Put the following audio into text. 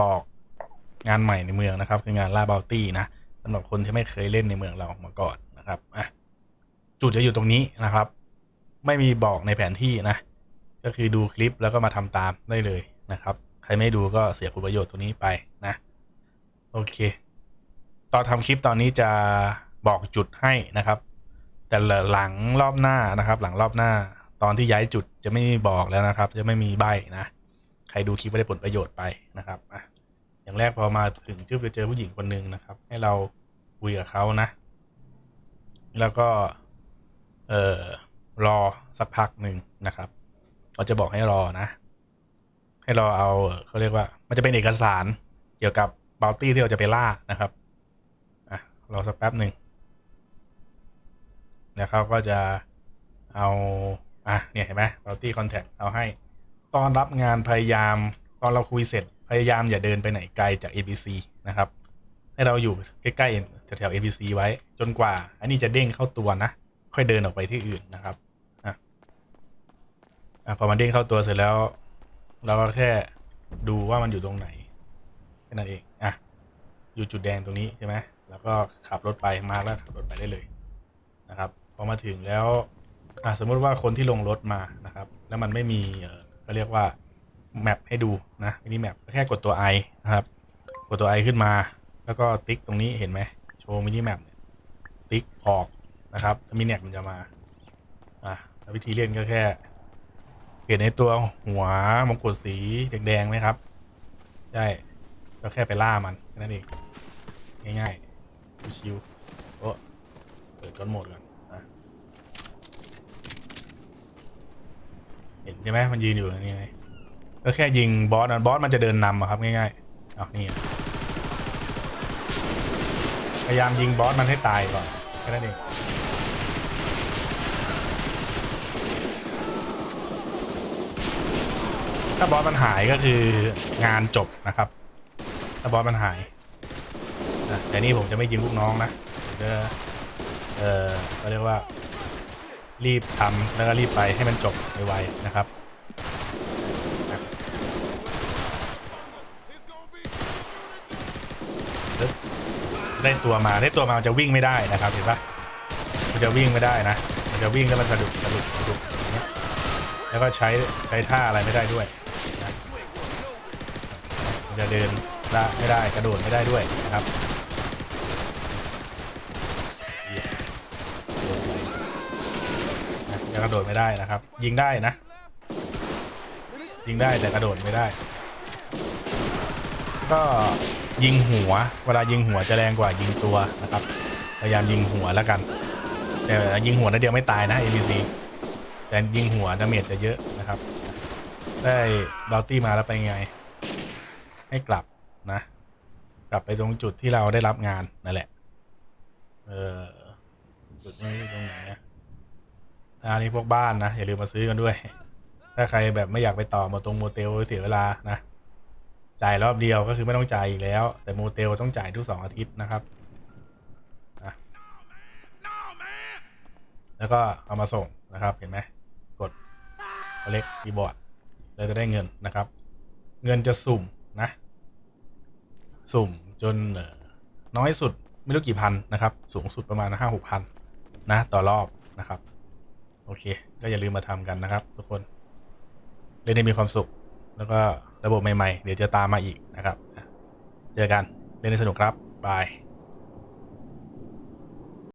บอกงานใหม่ในเมืองนะครับ คืองานล่าบ o ลตี้นะสำหรับคนที่ไม่เคยเล่นในเมืองเรามาก่อนนะครับอะจุดจะอยู่ตรงนี้นะครับ ไม่มีบอกในแผนที่นะ ก็คือดูคลิปแล้วก็มาทำตามได้เลยนะครับ ใครไม่ดูก็เสียผลประโยชน์ตรงนี้ไปนะ โอเค ตอนทำคลิปตอนนี้จะบอกจุดให้นะครับ แต่หลังรอบหน้านะครับ หลังรอบหน้า ตอนที่ย้ายจุดจะไม่มีบอกแล้วนะครับ จะไม่มีใบนะ ใครดูคลิปไม่ได้ผลประโยชน์ไปนะครับอะอย่างแรกพอมาถึงชื่อไปเจอผู้หญิงคนหนึ่งนะครับ ให้เราคุยกับเขานะ แล้วก็เอ่อรอสักพักหนึ่งนะครับเขาจะบอกให้รอนะ ให้ราเอาเขาเรียกว่า มันจะเป็นเอกสารเกี่ยวกับบา u ตี้ที่เราจะไปล่านะครับอะรอสักแป๊บหนึ่งแล้วเขาก็จะเอา อะเนี่ยเห็นไหมบา u ตี้คอนแทคเอาให้ ตอนรับงานพยายาม ตอนเราคุยเสร็จพยายามอย่าเดินไปไหนไกลจาก ABC นะครับ ให้เราอยู่ใกล้ๆแถวๆ ABC ไว้จนกว่า อันนี้จะเด้งเข้าตัวนะ ค่อยเดินออกไปที่อื่นนะครับอะอะพอมันเด้งเข้าตัวเสร็จแล้ว เราก็แค่ดูว่ามันอยู่ตรงไหนแค่นั้นเองอะอยู่จุดแดงตรงนี้ใช่ไหมแล้วก็ขับรถไปมาแล้วขับรถไปได้เลยนะครับพอมาถึงแล้วอะสมมติว่าคนที่ลงรถมานะครับ แล้วมันไม่มี เอ่อเรียกว่าแมปให้ดูนะมินิแมปแค่กดตัว i นะครับ กดตัว i ขึ้นมา แล้วก็ติ๊กตรงนี้เห็นไหมโชว์มินิแมปติ๊กออกนะครับมินิแมปมันจะมาอะแล้ววิธีเล่นก็แค่เห็นในตัวหัวมงกุฎสีแดงๆไหมครับใช่ก็แค่ไปล่ามันแค่นั้นเองง่ายๆชิวๆโอ้เปิดก้อนโหมดก่อนนะเห็นใช่ไหมมันยืนอยู่นี่ไงก็แค่ยิงบอสนบอสมันจะเดินนำครับง่ายๆเอานี่พยายามยิงบอสมันให้ตายก่อนแค่นั้นเองถ้าบอสมันหายก็คืองานจบนะครับ ถ้าบอสมันหายนะแต่นี่ผมจะไม่ยิงลูกน้องนะผมจะเออเขาเรียกว่า รีบทำแล้วก็รีบไปให้มันจบไวๆนะครับนะปึ๊บ ได้ตัวมาได้ตัวมามันจะวิ่งไม่ได้นะครับเห็นปะมันจะวิ่งไม่ได้นะ มันจะวิ่งแล้วมันสะดุดสะดุดสะดุดอย่างเงี้ยแล้วก็ใช้ใช้ท่าอะไรไม่ได้ด้วยมันจะเดินได้ไม่ได้กระโดดไม่ได้ด้วยนะครับจะกระโดดไม่ได้นะครับ ยิงได้นะ ยิงได้แต่กระโดดไม่ได้ ก็ ยิงหัว เวลายิงหัวจะแรงกว่ายิงตัวนะครับ พยายามยิงหัวแล้วกัน แต่ยิงหัวนัดเดียวไม่ตายนะ ABC แต่ยิงหัวดาเมจจะเยอะนะครับ ได้บาลตี้มาแล้วไปนไง ให้กลับนะ กลับไปตรงจุดที่เราได้รับงานนั่นแหละ เออจุดนี้ตรงไหนอะอันนี้พวกบ้านนะอย่าลืมมาซื้อกันด้วย ถ้าใครแบบไม่อยากไปต่อมาตรงโมเตลเสียเวลานะ จ่ายรอบเดียวก็คือไม่ต้องจ่ายอีกแล้ว แต่โมเตลต้องจ่ายทุกสองอาทิตย์นะครับนะแล้วก็เอามาส่งนะครับเห็นไหมกดเล็กคีย์บอร์ดแล้วจะได้เงินนะครับ เงินจะสุ่มนะ สุ่มจนน้อยสุดไม่รู้กี่พันนะครับ สูงสุดประมาณห้าหกพันนะ ต่อรอบนะครับ โอเค ก็อย่าลืมมาทำกันนะครับ ทุกคนเล่นได้มีความสุขแล้วก็ ระบบใหม่ๆ เดี๋ยวจะตามมาอีกนะครับ เจอกันเล่นให้สนุกครับ บาย